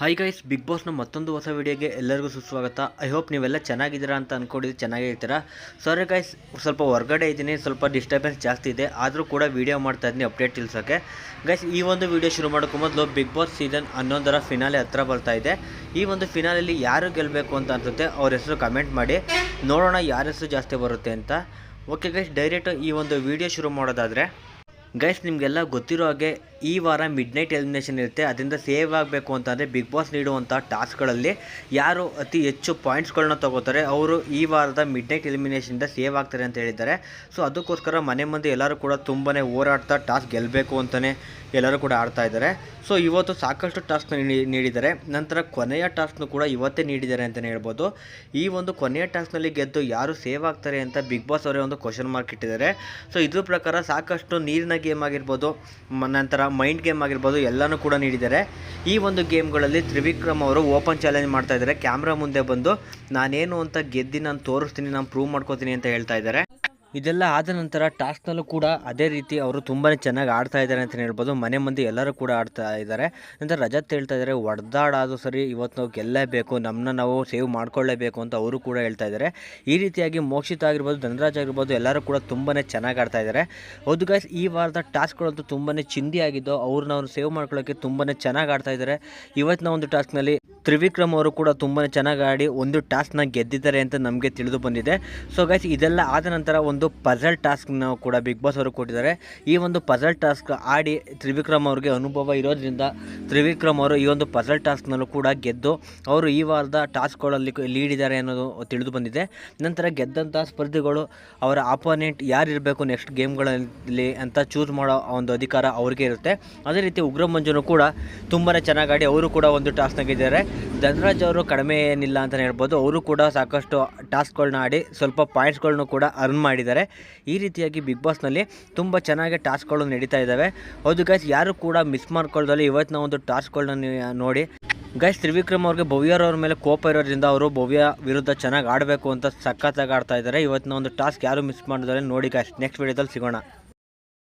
Hi guys big ಬಾಸ್ನ ಮತ್ತೊಂದು ಹೊಸ ವಿಡಿಯೋಗೆ ಎಲ್ಲರಿಗೂ ಸುಸ್ವಾಗತ. ಐ ಹೋಪ್ ನೀವೆಲ್ಲ ಚೆನ್ನಾಗಿದ್ದೀರಾ ಅಂತ ಅಂದ್ಕೊಂಡಿದ್ದು ಚೆನ್ನಾಗಿರ್ತೀರಾ ಸಾರಿ ಗೈಸ್ ಸ್ವಲ್ಪ ಹೊರಗಡೆ ಇದ್ದೀನಿ, ಸ್ವಲ್ಪ ಡಿಸ್ಟರ್ಬೆನ್ಸ್ ಜಾಸ್ತಿ ಇದೆ. ಆದರೂ ಕೂಡ ವೀಡಿಯೋ ಮಾಡ್ತಾ ಇದ್ದೀನಿ ಅಪ್ಡೇಟ್ ತಿಳ್ಸೋಕ್ಕೆ ಗೈಸ್ ಈ ಒಂದು ವಿಡಿಯೋ ಶುರು ಮಾಡೋಕ್ಕೂ ಮೊದಲು ಬಿಗ್ ಬಾಸ್ ಸೀಸನ್ ಹನ್ನೊಂದರ ಫಿನಾಲೆ ಹತ್ರ ಬರ್ತಾ ಇದೆ. ಈ ಒಂದು ಫಿನಾಲೆಯಲ್ಲಿ ಯಾರು ಗೆಲ್ಲಬೇಕು ಅಂತ ಅನ್ಸುತ್ತೆ, ಅವ್ರ ಹೆಸರು ಕಮೆಂಟ್ ಮಾಡಿ. ನೋಡೋಣ ಯಾರ ಹೆಸರು ಜಾಸ್ತಿ ಬರುತ್ತೆ ಅಂತ. ಓಕೆ ಗೈಸ್ ಡೈರೆಕ್ಟ್ ಈ ಒಂದು ವಿಡಿಯೋ ಶುರು ಮಾಡೋದಾದರೆ ಗೈಸ್ ನಿಮಗೆಲ್ಲ ಗೊತ್ತಿರೋ ಹಾಗೆ ಈ ವಾರ ಮಿಡ್ ನೈಟ್ ಎಲಿಮಿನೇಷನ್ ಇರುತ್ತೆ. ಅದರಿಂದ ಸೇವ್ ಆಗಬೇಕು ಅಂತಂದರೆ ಬಿಗ್ ಬಾಸ್ ನೀಡುವಂಥ ಟಾಸ್ಕ್ಗಳಲ್ಲಿ ಯಾರು ಅತಿ ಹೆಚ್ಚು ಪಾಯಿಂಟ್ಸ್ಗಳನ್ನ ತಗೋತಾರೆ, ಅವರು ಈ ವಾರದ ಮಿಡ್ ನೈಟ್ ಎಲಿಮಿನೇಷನಿಂದ ಸೇವ್ ಆಗ್ತಾರೆ ಅಂತ ಹೇಳಿದ್ದಾರೆ. ಸೊ ಅದಕ್ಕೋಸ್ಕರ ಮನೆ ಮಂದಿ ಎಲ್ಲರೂ ಕೂಡ ತುಂಬಾ ಓಡಾಡ್ತಾ ಟಾಸ್ಕ್ ಗೆಲ್ಲಬೇಕು ಅಂತಲೇ ಎಲ್ಲರೂ ಕೂಡ ಆಡ್ತಾ ಇದ್ದಾರೆ. ಸೊ ಇವತ್ತು ಸಾಕಷ್ಟು ಟಾಸ್ಕ್ನ ನೀಡಿದ್ದಾರೆ. ನಂತರ ಕೊನೆಯ ಟಾಸ್ಕ್ನು ಕೂಡ ಇವತ್ತೇ ನೀಡಿದ್ದಾರೆ ಅಂತಲೇ ಹೇಳ್ಬೋದು. ಈ ಒಂದು ಕೊನೆಯ ಟಾಸ್ಕ್ನಲ್ಲಿ ಗೆದ್ದು ಯಾರು ಸೇವ್ ಆಗ್ತಾರೆ ಅಂತ ಬಿಗ್ ಬಾಸ್ ಅವರೇ ಒಂದು ಕ್ವಶನ್ ಮಾರ್ಕ್ ಇಟ್ಟಿದ್ದಾರೆ. ಸೊ ಇದ್ರ ಪ್ರಕಾರ ಸಾಕಷ್ಟು ನೀರಿನ ಗೇಮ್ ಆಗಿರ್ಬೋದು ನಂತರ ಮೈಂಡ್ ಗೇಮ್ ಆಗಿರ್ಬೋದು, ಎಲ್ಲನೂ ಕೂಡ ನೀಡಿದ್ದಾರೆ. ಈ ಒಂದು ಗೇಮ್ಗಳಲ್ಲಿ ತ್ರಿವಿಕ್ರಮ್ ಅವರು ಓಪನ್ ಚಾಲೆಂಜ್ ಮಾಡ್ತಾ ಇದ್ದಾರೆ. ಕ್ಯಾಮ್ರಾ ಮುಂದೆ ಬಂದು, ನಾನೇನು ಅಂತ ಗೆದ್ದು, ನಾನು ತೋರಿಸ್ತೀನಿ, ನಾನು ಪ್ರೂವ್ ಮಾಡ್ಕೋತೀನಿ ಅಂತ ಹೇಳ್ತಾ ಇದ್ದಾರೆ. ಇದೆಲ್ಲ ಆದ ನಂತರ ಟಾಸ್ಕ್ನಲ್ಲೂ ಕೂಡ ಅದೇ ರೀತಿ ಅವರು ತುಂಬಾ ಚೆನ್ನಾಗಿ ಆಡ್ತಾ ಇದ್ದಾರೆ ಅಂತಲೇ ಹೇಳ್ಬೋದು. ಮನೆ ಮಂದಿ ಎಲ್ಲರೂ ಕೂಡ ಆಡ್ತಾ ಇದ್ದಾರೆ ನಂತರ ರಜತ್ ಹೇಳ್ತಾ ಇದ್ದಾರೆ ಹೊಡೆದಾಡೋದು ಸರಿ, ಇವತ್ತು ನಾವು ಗೆಲ್ಲಲೇಬೇಕು ನಮ್ಮನ್ನ ನಾವು ಸೇವ್ ಮಾಡ್ಕೊಳ್ಳೇಬೇಕು ಅಂತ ಅವರು ಕೂಡ ಹೇಳ್ತಾ ಇದ್ದಾರೆ ಈ ರೀತಿಯಾಗಿ ಮೋಕ್ಷಿತ ಆಗಿರ್ಬೋದು, ಧನರಾಜ್ ಆಗಿರ್ಬೋದು, ಎಲ್ಲರೂ ಕೂಡ ತುಂಬಾ ಚೆನ್ನಾಗಿ ಆಡ್ತಾ ಇದ್ದಾರೆ ಹೌದು ಗೈಸ್ ಈ ವಾರದ ಟಾಸ್ಕ್ಗಳಂತೂ ತುಂಬಾ ಚಿಂದಿ ಆಗಿದ್ದು ಅವ್ರನ್ನ ಅವ್ರು ಸೇವ್ ಮಾಡ್ಕೊಳ್ಳೋಕ್ಕೆ ತುಂಬಾ ಚೆನ್ನಾಗಿ ಆಡ್ತಾ ಇದ್ದಾರೆ ಇವತ್ತಿನ ಒಂದು ಟಾಸ್ಕ್ನಲ್ಲಿ ತ್ರಿವಿಕ್ರಮ್ ಅವರು ಕೂಡ ತುಂಬಾ ಚೆನ್ನಾಗಿ ಆಡಿ ಒಂದು ಟಾಸ್ಕ್ನ ಗೆದ್ದಿದ್ದಾರೆ ಅಂತ ನಮಗೆ ತಿಳಿದು ಬಂದಿದೆ. ಸೊ ಗೈಸ್ ಇದೆಲ್ಲ ಆದ ನಂತರ ಒಂದು ಪಜಲ್ ಟಾಸ್ಕ್ನ ಕೂಡ ಬಿಗ್ ಬಾಸ್ ಅವರು ಕೊಟ್ಟಿದ್ದಾರೆ. ಈ ಒಂದು ಪಜಲ್ ಟಾಸ್ಕ್ ಆಡಿ ತ್ರಿವಿಕ್ರಮ್ ಅವ್ರಿಗೆ ಅನುಭವ ಇರೋದ್ರಿಂದ ತ್ರಿವಿಕ್ರಮ್ ಅವರು ಈ ಒಂದು ಪಜಲ್ ಟಾಸ್ಕ್ನಲ್ಲೂ ಕೂಡ ಗೆದ್ದು ಅವರು ಈ ವಾರದ ಟಾಸ್ಕ್ಗಳಲ್ಲಿ ಲೀಡ್ ಇದ್ದಾರೆ ಅನ್ನೋದು ತಿಳಿದು ಬಂದಿದೆ. ನಂತರ ಗೆದ್ದಂಥ ಸ್ಪರ್ಧಿಗಳು ಅವರ ಆಪೋನೆಂಟ್ ಯಾರು ಇರಬೇಕು ನೆಕ್ಸ್ಟ್ ಗೇಮ್ಗಳಲ್ಲಿ ಅಂತ ಚೂಸ್ ಮಾಡೋ ಒಂದು ಅಧಿಕಾರ ಅವ್ರಿಗೆ ಇರುತ್ತೆ. ಅದೇ ರೀತಿ ಉಗ್ರ ಮಂಜುನು ಕೂಡ ತುಂಬಾ ಚೆನ್ನಾಗಿ ಆಡಿ ಅವರು ಕೂಡ ಒಂದು ಟಾಸ್ಕ್ನ ಗೆದ್ದಿದ್ದಾರೆ. ಧನರಾಜ್ ಅವರು ಕಡಿಮೆ ಏನಿಲ್ಲ ಅಂತಲೇ ಹೇಳ್ಬೋದು. ಅವರು ಕೂಡ ಸಾಕಷ್ಟು ಟಾಸ್ಕ್ಗಳನ್ನ ಆಡಿ ಸ್ವಲ್ಪ ಪಾಯಿಂಟ್ಸ್ಗಳನ್ನು ಕೂಡ ಅರ್ನ್ ಮಾಡಿದ್ದಾರೆ. ಈ ರೀತಿಯಾಗಿ ಬಿಗ್ ಬಾಸ್ನಲ್ಲಿ ತುಂಬ ಚೆನ್ನಾಗಿ ಟಾಸ್ಕ್ಗಳು ನಡೀತಾ ಇದ್ದಾವೆ. ಹೌದು ಗೈಸ್ ಯಾರು ಕೂಡ ಮಿಸ್ ಮಾಡ್ಕೊಳ್ದಲ್ಲಿ ಇವತ್ತಿನ ಒಂದು ಟಾಸ್ಕ್ಗಳನ್ನ ನೋಡಿ. ಗೈಸ್ ತ್ರಿವಿಕ್ರಮ್ ಅವ್ರಿಗೆ ಭವ್ಯರವ್ರ ಮೇಲೆ ಕೋಪ ಇರೋದ್ರಿಂದ ಅವರು ಭವ್ಯ ವಿರುದ್ಧ ಚೆನ್ನಾಗಿ ಆಡಬೇಕು ಅಂತ ಸಖತ್ತಾಗಿ ಆಡ್ತಾ ಇದ್ದಾರೆ. ಇವತ್ತಿನ ಒಂದು ಟಾಸ್ಕ್ ಯಾರು ಮಿಸ್ ಮಾಡಿದ್ರೆ ನೋಡಿ ಗೈಸ್ ನೆಕ್ಸ್ಟ್ ವಿಡಿಯೋದಲ್ಲಿ ಸಿಗೋಣ.